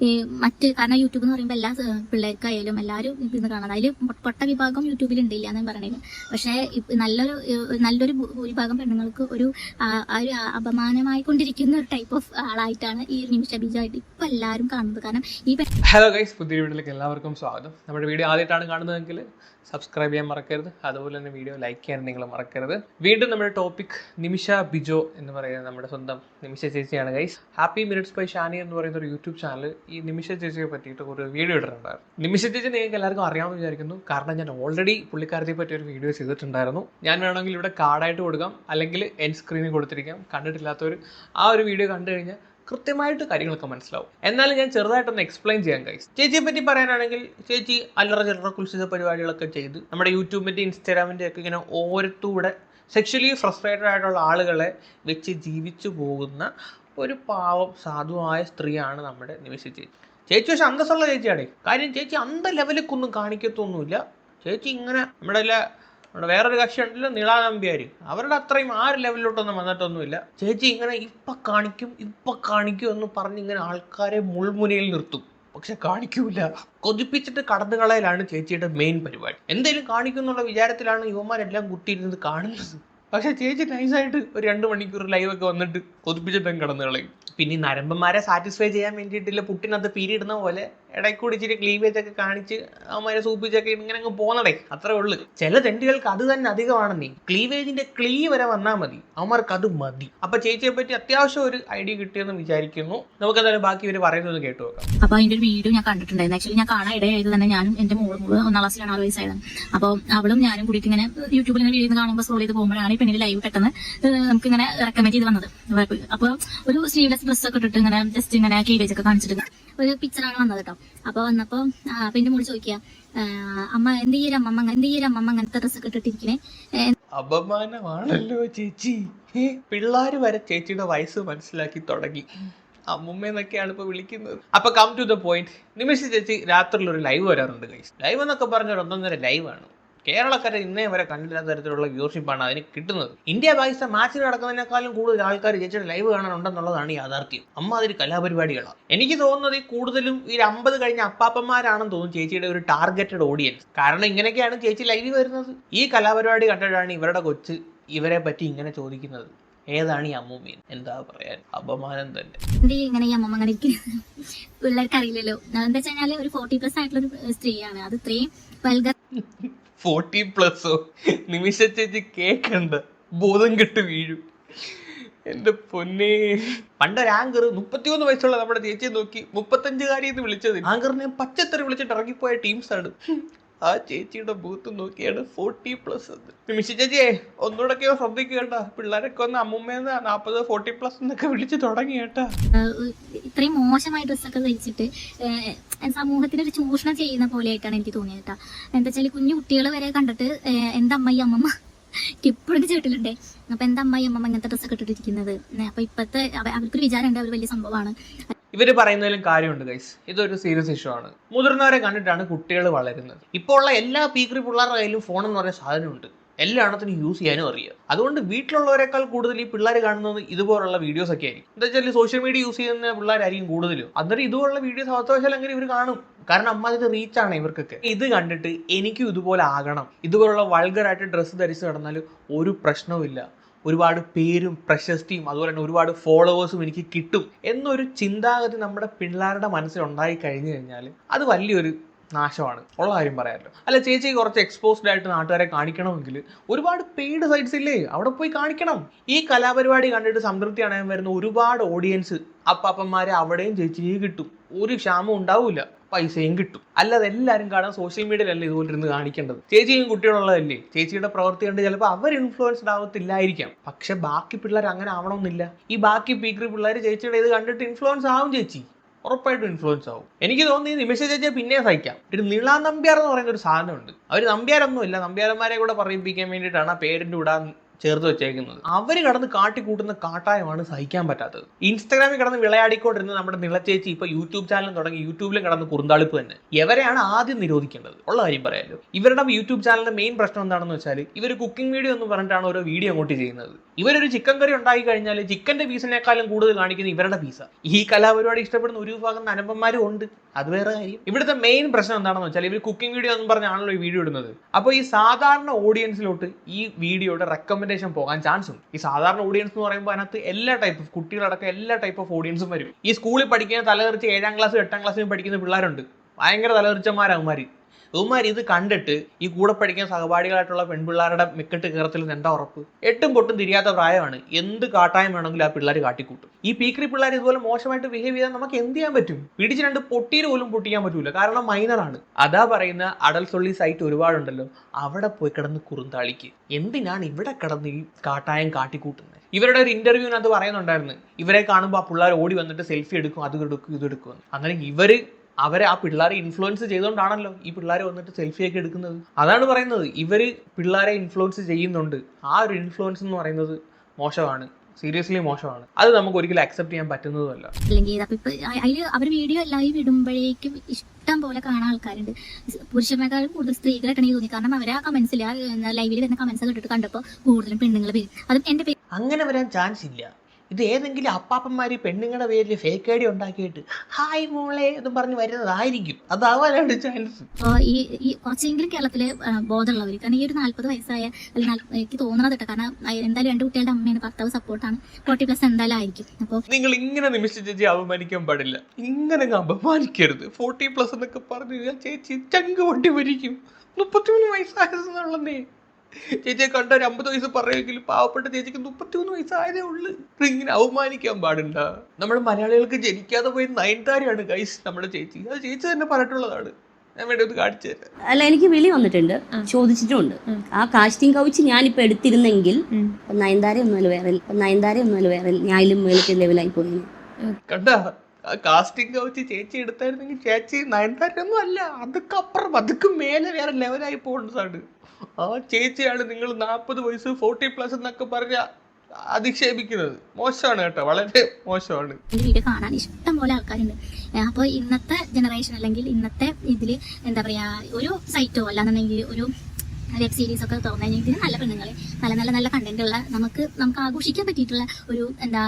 ഈ മറ്റ് കാരണം യൂട്യൂബ് എന്ന് പറയുമ്പോൾ എല്ലാ പിള്ളേർക്കായാലും എല്ലാവരും ഇന്ന് കാണാം അതിൽ പൊട്ട വിഭാഗം യൂട്യൂബിൽ ഉണ്ടില്ല എന്ന് പറയണത് പക്ഷേ നല്ലൊരു നല്ലൊരു ഭൂരിഭാഗം പെണ്ണുങ്ങൾക്ക് ഒരു ഒരു അപമാനമായി കൊണ്ടിരിക്കുന്ന ഒരു ടൈപ്പ് ഓഫ് ആളായിട്ടാണ് ഈ നിമിഷ ബീജായിട്ട് ഇപ്പൊ എല്ലാവരും കാണുന്നത്. കാരണം ഈ ഹലോ ഗൈസ് പുതിയ വീഡിയോയിലേക്ക് എല്ലാവർക്കും സ്വാഗതം. നമ്മുടെ വീഡിയോ ആദ്യമായിട്ടാണ് കാണുന്നതെങ്കിൽ സബ്സ്ക്രൈബ് ചെയ്യാൻ മറക്കരുത്. അതുപോലെ തന്നെ വീഡിയോ ലൈക്ക് ചെയ്യാൻ നിങ്ങൾ മറക്കരുത്. വീണ്ടും നമ്മുടെ ടോപ്പിക് നിമിഷ ബിജോ എന്ന് പറയുന്നത് നമ്മുടെ സ്വന്തം നിമിഷ ചേച്ചിയാണ് guys happy minutes by Shani എന്ന് പറയുന്ന ഒരു യൂട്യൂബ് ചാനൽ ഈ നിമിഷ ചേച്ചിയെ പറ്റിയിട്ട് ഒരു വീഡിയോ ഇട്ടിട്ടുണ്ടായിരുന്നു. നിമിഷ ചേച്ചി നിങ്ങൾക്ക് എല്ലാവർക്കും അറിയാമെന്ന് വിചാരിക്കുന്നു. കാരണം ഞാൻ ഓൾറെഡി പുള്ളിക്കാരത്തെ പറ്റി ഒരു വീഡിയോ ചെയ്തിട്ടുണ്ടായിരുന്നു. ഞാൻ വേണമെങ്കിൽ ഇവിടെ കാർഡായിട്ട് കൊടുക്കാം. അല്ലെങ്കിൽ എൻ സ്ക്രീനിൽ കൊടുത്തിരിക്കാം. കണ്ടിട്ടില്ലാത്തവർ ആ ഒരു വീഡിയോ കണ്ടു കഴിഞ്ഞാൽ കൃത്യമായിട്ട് കാര്യങ്ങളൊക്കെ മനസ്സിലാവും. എന്നാലും ഞാൻ ചെറുതായിട്ടൊന്ന് എക്സ്പ്ലെയിൻ ചെയ്യാൻ കഴിയും ചേച്ചിയെ പറ്റി പറയാനാണെങ്കിൽ ചേച്ചി അല്ലറ ചില്ലറ കുൽസിത പരിപാടികളൊക്കെ ചെയ്ത് നമ്മുടെ യൂട്യൂബിന്റെ ഇൻസ്റ്റാഗ്രാമിന്റെ ഒക്കെ ഇങ്ങനെ ഓരോരുത്തൂടെ സെക്ഷലി ഫ്രസ്ട്രേറ്റഡ് ആയിട്ടുള്ള ആളുകളെ വെച്ച് ജീവിച്ചു പോകുന്ന ഒരു പാവം സാധുവായ സ്ത്രീയാണ് നമ്മുടെ നിമിഷ ചേച്ചി. ചേച്ചി പക്ഷെ അന്തസ്സുള്ള ചേച്ചിയാണ്. കാര്യം ചേച്ചി അന്ത ലെവലിക്കൊന്നും കാണിക്കത്തൊന്നുമില്ല. ചേച്ചി ഇങ്ങനെ നമ്മുടെ നമ്മുടെ വേറൊരു കക്ഷി ഉണ്ടല്ലോ നിളാ നമ്പ്യാർ അവരുടെ അത്രയും ആ ഒരു ലെവലിലോട്ടൊന്നും വന്നിട്ടൊന്നുമില്ല. ചേച്ചി ഇങ്ങനെ ഇപ്പം കാണിക്കും ഇപ്പം കാണിക്കും എന്ന് പറഞ്ഞ് ഇങ്ങനെ ആൾക്കാരെ മുൾമുനയിൽ നിർത്തും. പക്ഷെ കാണിക്കൂല കൊതിപ്പിച്ചിട്ട് കടന്നു കളയലാണ് ചേച്ചിയുടെ മെയിൻ പരിപാടി. എന്തെങ്കിലും കാണിക്കും എന്നുള്ള വിചാരത്തിലാണ് യുവമാരെല്ലാം കുട്ടിയിരുന്നത് കാണുന്നത്. പക്ഷെ ചേച്ചി നൈസായിട്ട് ഒരു രണ്ട് മണിക്കൂർ ലൈവൊക്കെ വന്നിട്ട് കൊതിപ്പിച്ചിട്ടും കിടന്നു കളയും. പിന്നെ ഈ നരമ്പന്മാരെ സാറ്റിസ്ഫൈ ചെയ്യാൻ വേണ്ടിയിട്ടില്ല പുട്ടിനകത്ത് പീരിയിടുന്ന പോലെ ഇടയ്ക്ക് കൂടി ഇച്ചിരി ക്ലീവേജ് ഒക്കെ കാണിച്ച് അവന്മാരെ സൂപ്പിച്ചൊക്കെ ഇങ്ങനെ അങ്ങ് പോന്നടേ അത്രേ ഉള്ളു. ചില തെണ്ടികൾക്ക് അത് തന്നെ അധികമാണെന്നേ. ക്ലീവേജിന്റെ ക്ലീ വരെ വന്നാൽ മതി. അവന്മാർക്ക് അത് മതി. അപ്പൊ ചേച്ചിയെ പറ്റി അത്യാവശ്യം ഒരു ഐഡിയ കിട്ടിയെന്ന് വിചാരിക്കുന്നു. നമുക്ക് എന്തായാലും ബാക്കി ഇവർ പറയുന്നത് കേട്ടു നോക്കാം. അപ്പൊ അതിന്റെ ഒരു വീഡിയോ ഞാൻ കണ്ടിട്ടുണ്ടായിരുന്നു. ആക്ച്വലി ഞാൻ കാണാൻ ഇടയായത് തന്നെ ഞാനും എന്റെ മോളും മോൾ ഒന്നാം ക്ലാസ്സിലാണ് ആറ് വയസ്സായത്. അപ്പോൾ അവളും ഞാനും കൂടി ഇങ്ങനെ യൂട്യൂബിൽ വീഡിയോ കാണുമ്പോൾ സ്ക്രോൾ ചെയ്ത് പോകുമ്പോഴാണ് ഈ ലൈവ് പെട്ടെന്ന് നമുക്ക് ഇങ്ങനെ റെക്കമെൻഡ് ചെയ്ത് വന്നത്. അപ്പോൾ ഒരു സ്ലീവ്ലെസ് ഡ്രസ് ഒക്കെ ഇട്ടിട്ട് ഇങ്ങനെ ജസ്റ്റ് ഇങ്ങനെ ക്ലീവേജ് ഒക്കെ കാണിച്ചിട്ട് ഒരു പിക്ചറാണ് വന്നത് കേട്ടോ. അപ്പൊ വന്നപ്പോ പിന്നെ മുടി മോൾ ചോദിക്കുക അമ്മ എന്ത് അമ്മമ്മ അങ്ങനെ- എന്ത് ഈ അമ്മമ്മ അങ്ങനത്തെ ഡ്രസ് ഒക്കെ ഇട്ടിട്ടിരിക്കണേ? അപമാനമാണല്ലോ ചേച്ചി. പിള്ളാര് വരെ ചേച്ചിയുടെ വയസ്സ് മനസ്സിലാക്കി തുടങ്ങി. അമ്മുമ്മയെന്നൊക്കെയാണ് ഇപ്പൊ വിളിക്കുന്നത്. അപ്പൊ come to the point Nimisha ചേച്ചി രാത്രിയിൽ ഒരു ലൈവ് വരാറുണ്ട് ലൈവ് എന്നൊക്കെ പറഞ്ഞ ഒരു ഒന്നൊന്നര ലൈവാണ് കേരളക്കാരെ ഇന്നേ വരെ കണ്ടില്ലാത്ത തരത്തിലുള്ള വ്യൂവർഷിപ്പാണ് അതിന് കിട്ടുന്നത്. ഇന്ത്യ പാകിസ്ഥാൻ മാച്ചിൽ നടക്കുന്നതിനേക്കാളും കൂടുതൽ ആൾക്കാർ ചേച്ചിയുടെ ലൈവ് കാണാനുണ്ടെന്നുള്ളതാണ് യാഥാർത്ഥ്യം. അമ്മ അതൊരു കലാപരിപാടികളാണ്. എനിക്ക് തോന്നുന്നത് കൂടുതലും ഈ അമ്പത് കഴിഞ്ഞ അപ്പാപ്പന്മാരാണെന്ന് തോന്നുന്നു ചേച്ചിയുടെ ഒരു ടാർഗറ്റഡ് ഓഡിയൻസ് കാരണം ഇങ്ങനെയൊക്കെയാണ് ചേച്ചി ലൈവ് വരുന്നത്. ഈ കലാപരിപാടി കണ്ടിട്ടാണ് ഇവരുടെ കൊച്ച് ഇവരെ പറ്റി ഇങ്ങനെ ചോദിക്കുന്നത്. ഏതാണ് ഈ അമ്മൂമ്മ എന്താ പറയാൻ? അപമാനം തന്നെ. എന്ത് ഇങ്ങനെ ഈ അമ്മമ്മ അങ്ങനെ പിള്ളേർക്ക് അറിയില്ലല്ലോ എന്താ വെച്ചാൽ ഒരു ഫോർട്ടി പ്ലസ് ആയിട്ടുള്ള ഒരു സ്ത്രീയാണ്. അത് ഇത്രയും വൽഗർ ഫോർട്ടി പ്ലസ്സോ നിമിഷ ചേച്ചി കേക്കണ്ട. ബോധം കെട്ട് വീഴും. എന്റെ പൊന്നെ. പണ്ട് ആങ്കർ മുപ്പത്തിയൊന്ന് വയസ്സുള്ള നമ്മുടെ ചേച്ചിയെ നോക്കി മുപ്പത്തഞ്ചുകാരി എന്ന് വിളിച്ചത് ആങ്കറിനെ പച്ചത്തറി വിളിച്ചിട്ട് ഇറങ്ങിപ്പോയ ടീംസ് ആണ് ആ ചേച്ചിയുടെ ബൂത്ത് നോക്കിയാണ് ഫോർട്ടി പ്ലസ് എന്ന്. നിമിഷ ചേച്ചിയെ ഒന്നുകൂടെയൊക്കെയോ ശ്രദ്ധിക്കേണ്ട പിള്ളേരൊക്കെ ഒന്ന് അമ്മൂമ്മേന്ന് നാപ്പത് ഫോർട്ടി പ്ലസ് എന്നൊക്കെ വിളിച്ചു തുടങ്ങി കേട്ടാ. ഇത്രയും മോശമായ ഡ്രസ്സൊക്കെ ധരിച്ചിട്ട് സമൂഹത്തിന് ഒരു ചൂഷണം ചെയ്യുന്ന പോലെയായിട്ടാണ് എനിക്ക് തോന്നിയത് കേട്ടോ. എന്താ വെച്ചാൽ കുഞ്ഞു കുട്ടികൾ വരെ കണ്ടിട്ട് എന്താ അമ്മ ഈ അമ്മമ്മ? ഇപ്പോഴും ചേട്ടിലുണ്ടേ അപ്പൊ എന്താ അമ്മ ഈ അമ്മമ്മ ഇങ്ങനത്തെ ഡ്രസ്സൊക്കെ ഇട്ടിട്ടിരിക്കുന്നത്? അപ്പൊ ഇപ്പത്തെ അവ- അവർക്കൊരു വിചാരമുണ്ട് അവർ വലിയ സംഭവമാണ്. ഇവർ പറയുന്നതിലും കാര്യമുണ്ട് ഗൈസ് ഇതൊരു സീരിയസ് ഇഷ്യൂ ആണ്. മുതിർന്നവരെ കണ്ടിട്ടാണ് കുട്ടികൾ വളരുന്നത്. ഇപ്പോൾ ഉള്ള എല്ലാ പീക്കറി പിള്ളേരുടെ കയ്യിലും ഫോൺ എന്ന് പറയുന്ന സാധനമുണ്ട്. എല്ലാ എണ്ണത്തിനും യൂസ് ചെയ്യാനും അറിയാം. അതുകൊണ്ട് വീട്ടിലുള്ളവരെക്കാൾ കൂടുതൽ ഈ പിള്ളേർ കാണുന്നത് ഇതുപോലുള്ള വീഡിയോസ് ഒക്കെ ആയിരിക്കും. എന്താ വെച്ചാൽ സോഷ്യൽ മീഡിയ യൂസ് ചെയ്യുന്ന പിള്ളേരായിരിക്കും കൂടുതലും. അന്നേരം ഇതുപോലുള്ള വീഡിയോസ് അവത്തവശാൽ അങ്ങനെ ഇവർ കാണും. കാരണം അമ്മ അതിന്റെ റീച്ചാണ് ഇവർക്കൊക്കെ. ഇത് കണ്ടിട്ട് എനിക്കും ഇതുപോലെ ആകണം. ഇതുപോലുള്ള വൾഗറായിട്ട് ഡ്രസ്സ് ധരിച്ച് കിടന്നാൽ ഒരു പ്രശ്നവുമില്ല. ഒരുപാട് പേരും പ്രശസ്തിയും അതുപോലെ തന്നെ ഒരുപാട് ഫോളോവേഴ്സും എനിക്ക് കിട്ടും എന്നൊരു ചിന്താഗതി നമ്മുടെ പിള്ളേരുടെ മനസ്സിൽ ഉണ്ടായി കഴിഞ്ഞു കഴിഞ്ഞാൽ അത് വലിയൊരു നാശമാണ്. ഉള്ള കാര്യം പറയാമല്ലോ അല്ല ചേച്ചി കുറച്ച് എക്സ്പോസ്ഡ് ആയിട്ട് നാട്ടുകാരെ കാണിക്കണമെങ്കിൽ ഒരുപാട് പെയ്ഡ് സൈറ്റ്സ് ഇല്ലേ? അവിടെ പോയി കാണിക്കണം. ഈ കലാപരിപാടി കണ്ടിട്ട് സംതൃപ്തി അണയാൻ വരുന്ന ഒരുപാട് ഓഡിയൻസ് അപ്പാപ്പന്മാരെ അവിടെയും ചേച്ചി കിട്ടും. ഒരു ക്ഷാമം ഉണ്ടാവില്ല പൈസയും കിട്ടും. അല്ലാതെ എല്ലാവരും കാണാൻ സോഷ്യൽ മീഡിയയിലല്ല ഇതുപോലെ ഇരുന്ന് കാണിക്കേണ്ടത്? ചേച്ചിയും കുട്ടികളുള്ളതല്ലേ? ചേച്ചിയുടെ പ്രവൃത്തി കണ്ട് ചിലപ്പോൾ അവർ ഇൻഫ്ലുവൻസ്ഡ് ആവത്തില്ലായിരിക്കാം. പക്ഷെ ബാക്കി പിള്ളേർ അങ്ങനെ ആവണമെന്നില്ല. ഈ ബാക്കി പീക്കറി പിള്ളേർ ചേച്ചിയുടെ ഇത് കണ്ടിട്ട് ഇൻഫ്ലുവൻസ് ആവും ചേച്ചി. ഉറപ്പായിട്ടും ഇൻഫ്ലുവൻസ് ആവും. എനിക്ക് തോന്നി നിമിഷ ചേച്ചിയെ പിന്നെ സഹിക്കാം. ഒരു നിള നമ്പ്യാർ എന്ന് പറയുന്ന ഒരു സാധനമുണ്ട്. അവർ നമ്പ്യാരൊന്നും ഇല്ല നമ്പ്യാരന്മാരെ കൂടെ പറയിപ്പിക്കാൻ വേണ്ടിയിട്ടാണ് ആ പേരിന്റെ കൂടെ ചേർത്ത് വെച്ചേക്കുന്നത്. അവർ കടന്ന് കാട്ടിക്കൂട്ടുന്ന കാട്ടായമാണ് സഹിക്കാൻ പറ്റാത്തത്. ഇൻസ്റ്റാഗ്രാമിൽ കടന്ന് വിളയാടിക്കൊണ്ടിരുന്ന നമ്മുടെ നിളച്ചേച്ചി ഇപ്പൊ യൂട്യൂബ് ചാനലും തുടങ്ങി യൂട്യൂബിലും കടന്ന് കുറുന്താളിപ്പ് തന്നെ. എവരെയാണ് ആദ്യം നിരോധിക്കേണ്ടത്. ഉള്ള കാര്യം പറയാലോ. ഇവരുടെ യൂട്യൂബ് ചാനലിന്റെ മെയിൻ പ്രശ്നം എന്താണെന്ന് വെച്ചാൽ ഇവർ കുക്കിംഗ് വീഡിയോ എന്ന് പറഞ്ഞിട്ടാണ് ഓരോ വീഡിയോ അങ്ങോട്ട് ചെയ്യുന്നത്. ഇവരൊരു ചിക്കൻ കറി ഉണ്ടാക്കി കഴിഞ്ഞാൽ ചിക്കന്റെ പീസിനേക്കാളും കൂടുതൽ കാണിക്കുന്ന ഇവരുടെ പീസ. ഈ കലാപരിപാടി ഇഷ്ടപ്പെടുന്ന ഒരു വിഭാഗം നനമ്പന്മാരും ഉണ്ട്. അത് വേറെ കാര്യം. ഇവിടുത്തെ മെയിൻ പ്രശ്നം എന്താണെന്ന് വെച്ചാൽ ഇവർ കുക്കിംഗ് വീഡിയോ എന്ന് പറഞ്ഞാണല്ലോ ഈ വീഡിയോ ഇടുന്നത്. അപ്പോൾ ഈ സാധാരണ ഓഡിയൻസിലോട്ട് ഈ വീഡിയോയുടെ റെക്കമെൻഡേഷൻ പോകാൻ ചാൻസ് ഈ സാധാരണ ഓഡിയൻസ് എന്ന് പറയുമ്പോൾ അതിനകത്ത് എല്ലാ ടൈപ്പ് ഓഫ് കുട്ടികളടക്കം എല്ലാ ടൈപ്പ് ഓഫ് ഓഡിയൻസും വരും. ഈ സ്കൂളിൽ പഠിക്കുന്ന തലതെറിച്ച് ഏഴാം ക്ലാസ് എട്ടാം ക്ലാസ്സിൽ പഠിക്കുന്ന പിള്ളേരുണ്ട്. ഭയങ്കര തലതെറിച്ചന്മാരവന്മാർ ഇവന്മാർ ഇത് കണ്ടിട്ട് ഈ കൂടെ പഠിക്കുന്ന സഹപാഠികളായിട്ടുള്ള പെൺപിള്ളേരുടെ മിക്കട്ട് കയറത്തിൽ എന്താ ഉറപ്പ്? എട്ടും പൊട്ടും തിരിയാത്ത പ്രായമാണ്. എന്ത് കാട്ടായം വേണമെങ്കിലും ആ പിള്ളേർ കാട്ടിക്കൂട്ടും. ഈ പീക്രി പിള്ളേർ ഇതുപോലെ മോശമായിട്ട് ബിഹേവ് ചെയ്താൽ നമുക്ക് എന്ത് ചെയ്യാൻ പറ്റും? പിടിച്ച് രണ്ട് പൊട്ടിയിൽ പോലും പൊട്ടിക്കാൻ പറ്റൂല. കാരണം മൈനറാണ് അതാ പറയുന്ന അടൽസൊള്ളി സൈറ്റ് ഒരുപാടുണ്ടല്ലോ. അവിടെ പോയി കിടന്ന് കുറുന്താളിക്ക്. എന്തിനാണ് ഇവിടെ കിടന്ന് ഈ കാട്ടായം കാട്ടിക്കൂട്ടുന്നത്? ഇവരുടെ ഒരു ഇന്റർവ്യൂവിനകത്ത് പറയുന്നുണ്ടായിരുന്നു. ഇവരെ കാണുമ്പോൾ ആ പിള്ളേർ ഓടി വന്നിട്ട് സെൽഫി എടുക്കും അത് എടുക്കും ഇത് എടുക്കും അങ്ങനെ ഇവർ അവരെ ആ പിള്ളേരെ ഇൻഫ്ലുവൻസ് ചെയ്തുകൊണ്ടാണല്ലോ ഈ പിള്ളേർ വന്നിട്ട് സെൽഫി ഒക്കെ എടുക്കുന്നത്. അതാണ് പറയുന്നത്. ഇവർ പിള്ളേരെ ഇൻഫ്ലുവൻസ് ചെയ്യുന്നുണ്ട്. ആ ഒരു ഇൻഫ്ലുവൻസ് എന്ന് പറയുന്നത് മോശമാണ്. സീരിയസ്ലി മോശമാണ്. അത് നമുക്ക് ഒരിക്കലും അക്സെപ്റ്റ് ചെയ്യാൻ പറ്റുന്നതുമല്ല അല്ലെങ്കിൽ അതിൽ അവർ വീഡിയോ ലൈവ് ഇടുമ്പോഴേക്കും ഇഷ്ടം പോലെ കാണാൻ ആൾക്കാരുണ്ട്. പുരുഷന്മാരെക്കാളും കൂടുതൽ സ്ത്രീകളായിട്ടാണ് തോന്നി. കാരണം അവരെ ആ കമന്റ്സിൽ ആ ലൈവിൽ വരുന്ന കമന്റ്സ് കേട്ടിട്ട് കണ്ടപ്പോൾ കൂടുതലും പെണ്ണുങ്ങൾ വരും. അതും എന്റെ അങ്ങനെ വരാൻ ചാൻസ് ഇല്ല. ഇത് ഏതെങ്കിലും അപ്പാപ്പന്മാർ പെണ്ണുങ്ങളുടെ പേരിൽ ഫേക്ക് ഐ ഡി ഉണ്ടാക്കിയിട്ട് ഹായ് മോളെ എന്ന് പറഞ്ഞ് വരുന്നതായിരിക്കും. അതാവാനാണ് ചാൻസ് ഈ ഈ കുറച്ചെങ്കിലും കേരളത്തിലെ ബോധമുള്ളവർ കാരണം ഈ ഒരു നാല്പത് വയസ്സായ എനിക്ക് തോന്നണത് കേട്ടോ കാരണം എന്തായാലും രണ്ട് കുട്ടികളുടെ അമ്മയാണ് ഭർത്താവ് സപ്പോർട്ടാണ്. ഫോർട്ടി പ്ലസ് എന്തായാലും ആയിരിക്കും. അപ്പോൾ നിങ്ങൾ ഇങ്ങനെ നിമിഷ ചേച്ചി അപമാനിക്കാൻ പാടില്ല. ഇങ്ങനെ അപമാനിക്കരുത്. ഫോർട്ടി പ്ലസ് എന്നൊക്കെ പറഞ്ഞു ചേച്ചി ചങ്ക് പൊട്ടി മരിക്കും. മുപ്പത്തിമൂന്ന് വയസ്സായതെന്നുള്ളതേ ചേച്ചിയെ കണ്ട ഒരു അമ്പത് വയസ്സ് പറയുമെങ്കിൽ പാവപ്പെട്ട ചേച്ചിക്ക് മുപ്പത്തിമൂന്ന് വയസ്സായതേ ഉള്ളു. ഇങ്ങനെ അവമാനിക്കാൻ പാടുണ്ട? നമ്മൾ മലയാളികൾക്ക് ജനിക്കാതെ പോയി നയൻതാരയാണ് ഗൈസ് നമ്മുടെ ചേച്ചി. അത് ചേച്ചി തന്നെ പറഞ്ഞിട്ടുള്ളതാണ്. ഞാൻ വേണ്ടി ഒന്ന് കാണിച്ചു തരാം. അല്ല എനിക്ക് വിളി വന്നിട്ടുണ്ട്. ചോദിച്ചിട്ടുണ്ട്. ആ. കാസ്റ്റിംഗ് കൗച്ച് ഞാനിപ്പോ എടുത്തിരുന്നെങ്കിൽ നയൻതാര ഒന്നുമല്ല വേറെ നയൻതാര ഒന്നുമല്ല വേറെ ഞാനും മേളിക്ക് ലെവലായി പോയി കണ്ട? ആ കാസ്റ്റിംഗ് കൗച്ച് ചേച്ചി എടുത്തായിരുന്നെങ്കിൽ ചേച്ചി നയൻതാര ഒന്നും അല്ല അതൊക്കെ അപ്പുറം അതൊക്കെ മേലെ വേറെ ലെവലായി പോകുന്നതാണ് ആ ചേച്ചിയാണ് നിങ്ങൾ നാൽപ്പത് വയസ്സ് ഫോർട്ടി പ്ലസ് എന്നൊക്കെ പറഞ്ഞ അധിക്ഷേപിക്കുന്നത്. മോശമാണ് കേട്ടോ വളരെ മോശമാണ്. വീഡിയോ കാണാൻ ഇഷ്ടം പോലെ ആൾക്കാരുണ്ട്. അപ്പോൾ ഇന്നത്തെ ജനറേഷൻ അല്ലെങ്കിൽ ഇന്നത്തെ ഇതിൽ എന്താ പറയാ ഒരു സൈറ്റോ അല്ലാന്നുണ്ടെങ്കിൽ ഒരു വെബ് സീരീസ് ഒക്കെ തുറന്നു കഴിഞ്ഞാൽ ഇതിന് നല്ല പെണ്ണുങ്ങളെ നല്ല നല്ല നല്ല കണ്ടന്റ് ഉള്ള നമുക്ക് നമുക്ക് ആഘോഷിക്കാൻ പറ്റിയിട്ടുള്ള ഒരു എന്താ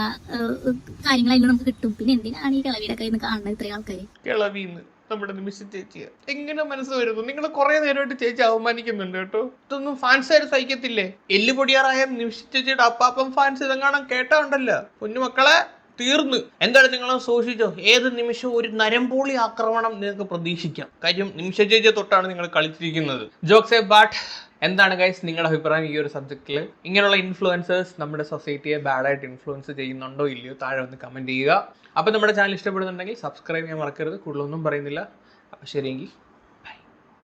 കാര്യങ്ങളായാലും നമുക്ക് കിട്ടും. പിന്നെ എന്തിനാണ് ഈ കിളവിയുടെ കയ്യിൽ നിന്ന് കാണുന്നത് ഇത്രയും ആൾക്കാർ കിളവിന്ന്. നമ്മുടെ നിമിഷ ചേച്ചിയെ. എങ്ങനെ മനസ്സ് വരുന്നു? നിങ്ങൾ കുറെ നേരമായിട്ട് ചേച്ചി അവമാനിക്കുന്നുണ്ട് കേട്ടോ. ഇതൊന്നും ഫാൻസ് ഫാൻസുകാർ സഹിക്കത്തില്ലേ? എല്ല് പൊടിയാറായ നിമിഷ ചേച്ചിയുടെ അപ്പാപ്പം ഫാൻസ് ഇതെങ്ങാണം കേട്ടാ ഉണ്ടല്ലോ കുഞ്ഞുമക്കളെ തീർന്നു. എന്തായാലും നിങ്ങൾ സൂക്ഷിച്ചോ. ഏത് നിമിഷവും ഒരു നരമ്പോളി ആക്രമണം നിങ്ങൾക്ക് പ്രതീക്ഷിക്കാം. കാര്യം നിമിഷ ചേച്ചിയെ തൊട്ടാണ് നിങ്ങൾ കളിച്ചിരിക്കുന്നത്. ജോക്സ് ബാട്ട് എന്താണ് ഗൈസ് നിങ്ങളുടെ അഭിപ്രായം ഈ ഒരു സബ്ജക്റ്റിൽ ഇങ്ങനെയുള്ള ഇൻഫ്ലുവൻസേഴ്സ് നമ്മുടെ സൊസൈറ്റിയെ ബാഡായിട്ട് ഇൻഫ്ലുവൻസ് ചെയ്യുന്നുണ്ടോ? ഇല്ലയോ? താഴെ ഒന്ന് കമന്റ് ചെയ്യുക. അപ്പോൾ നമ്മുടെ ചാനൽ ഇഷ്ടപ്പെടുന്നുണ്ടെങ്കിൽ സബ്സ്ക്രൈബ് ചെയ്യാൻ മറക്കരുത്. കൂടുതലൊന്നും പറയുന്നില്ല. അപ്പോൾ ശരിയെങ്കിൽ